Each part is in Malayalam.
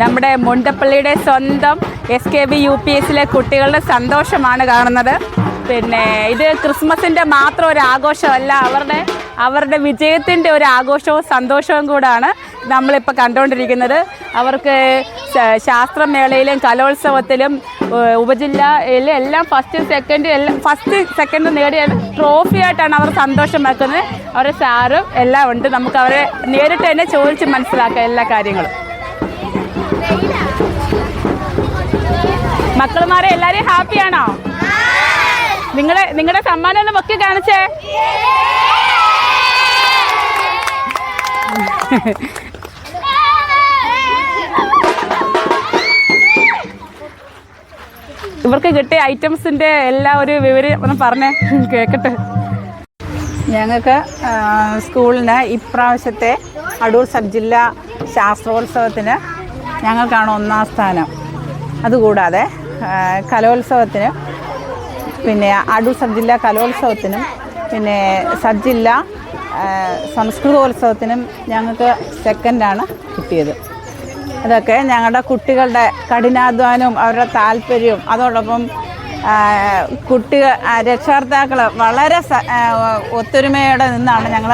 നമ്മുടെ മുണ്ടപ്പള്ളിയുടെ സ്വന്തം S K B U P എസിലെ കുട്ടികളുടെ സന്തോഷമാണ് കാണുന്നത്. പിന്നെ ഇത് ക്രിസ്മസിന്റെ മാത്രം ഒരു ആഘോഷമല്ല അവരുടെ അവരുടെ വിജയത്തിന്റെ ഒരു ആഘോഷവും സന്തോഷവും കൂടാണ് നമ്മളിപ്പോൾ കണ്ടുകൊണ്ടിരിക്കുന്നത്. അവർക്ക് ശാസ്ത്രമേളയിലും കലോത്സവത്തിലും ഉപജില്ലയിലും എല്ലാം ഫസ്റ്റ് സെക്കൻഡ് എല്ലാം ഫസ്റ്റ് സെക്കൻഡ് നേടിയ ട്രോഫി ആയിട്ടാണ് അവർ സന്തോഷം വെക്കുന്നത്. അവരുടെ സാറും എല്ലാം ഉണ്ട്. നമുക്ക് അവരെ നേരിട്ട് തന്നെ ചോദിച്ച് മനസ്സിലാക്കാം എല്ലാ കാര്യങ്ങളും. മക്കളുമാരെ എല്ലാവരും ഹാപ്പിയാണോ നിങ്ങളെ നിങ്ങളുടെ സമ്മാനം ഒന്ന് പൊക്കി കാണിച്ചേ. ഇവർക്ക് കിട്ടിയ ഐറ്റംസിന്റെ എല്ലാ ഒരു വിവരം ഒന്ന് പറഞ്ഞേ കേക്കട്ടെ. ഞങ്ങൾക്ക് സ്കൂളിന് ഇപ്രാവശ്യത്തെ അടൂർ സബ് ജില്ലാ ശാസ്ത്രോത്സവത്തിന് ഞങ്ങൾക്കാണ് ഒന്നാം സ്ഥാനം. അതുകൂടാതെ കലോത്സവത്തിന് പിന്നെ അടൂർ സബ് ജില്ലാ കലോത്സവത്തിനും പിന്നെ സബ് ജില്ലാ സംസ്കൃതോത്സവത്തിനും ഞങ്ങൾക്ക് സെക്കൻഡാണ് കിട്ടിയത്. അതൊക്കെ ഞങ്ങളുടെ കുട്ടികളുടെ കഠിനാധ്വാനവും അവരുടെ താല്പര്യവും അതോടൊപ്പം കുട്ടികൾ രക്ഷകർത്താക്കൾ വളരെ ഒത്തൊരുമയോടെ നിന്നാണ് ഞങ്ങൾ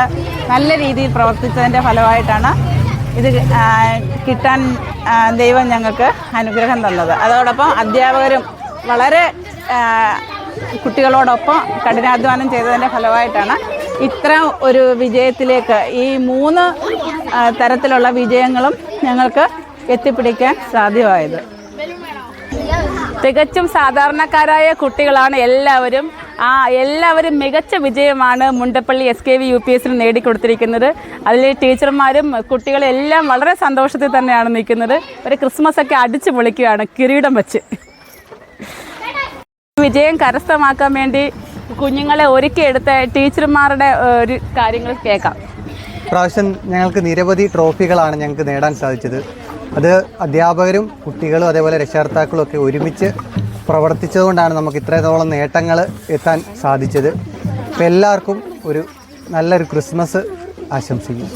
നല്ല രീതിയിൽ പ്രവർത്തിച്ചതിന്റെ ഫലമായിട്ടാണ് ഇത് കിട്ടാൻ ദൈവം ഞങ്ങൾക്ക് അനുഗ്രഹം തന്നത്. അതോടൊപ്പം അധ്യാപകരും വളരെ കുട്ടികളോടൊപ്പം കഠിനാധ്വാനം ചെയ്തതിന്റെ ഫലമായിട്ടാണ് ഇത്ര ഒരു വിജയത്തിലേക്ക് ഈ മൂന്ന് തരത്തിലുള്ള വിജയങ്ങളും ഞങ്ങൾക്ക് എത്തിപ്പിടിക്കാൻ സാധ്യമായത്. തികച്ചും സാധാരണക്കാരായ കുട്ടികളാണ് എല്ലാവരും ആ എല്ലാവരും മികച്ച വിജയമാണ് Mundappally S K V U P എസിന് നേടിക്കൊടുത്തിരിക്കുന്നത്. അതിലെ ടീച്ചർമാരും കുട്ടികളും എല്ലാം വളരെ സന്തോഷത്തിൽ തന്നെയാണ് നിൽക്കുന്നത്. ഒരു ക്രിസ്മസ് ഒക്കെ അടിച്ചു പൊളിക്കുകയാണ് കിരീടം വെച്ച്. വിജയം കരസ്ഥമാക്കാൻ വേണ്ടി കുഞ്ഞുങ്ങളെ ഒരുക്കിയെടുത്ത ടീച്ചർമാരുടെ ഒരു കാര്യങ്ങൾ കേൾക്കാം. പ്രാവശ്യം ഞങ്ങൾക്ക് നിരവധി ട്രോഫികളാണ് ഞങ്ങൾക്ക് നേടാൻ സാധിച്ചത്. അത് അധ്യാപകരും കുട്ടികളും അതേപോലെ രക്ഷകർത്താക്കളും ഒക്കെ ഒരുമിച്ച് പ്രവർത്തിച്ചതുകൊണ്ടാണ് നമുക്ക് ഇത്രത്തോളം നേട്ടങ്ങൾ എത്താൻ സാധിച്ചത്. എല്ലാവർക്കും ഒരു നല്ലൊരു ക്രിസ്മസ് ആശംസിക്കുന്നു.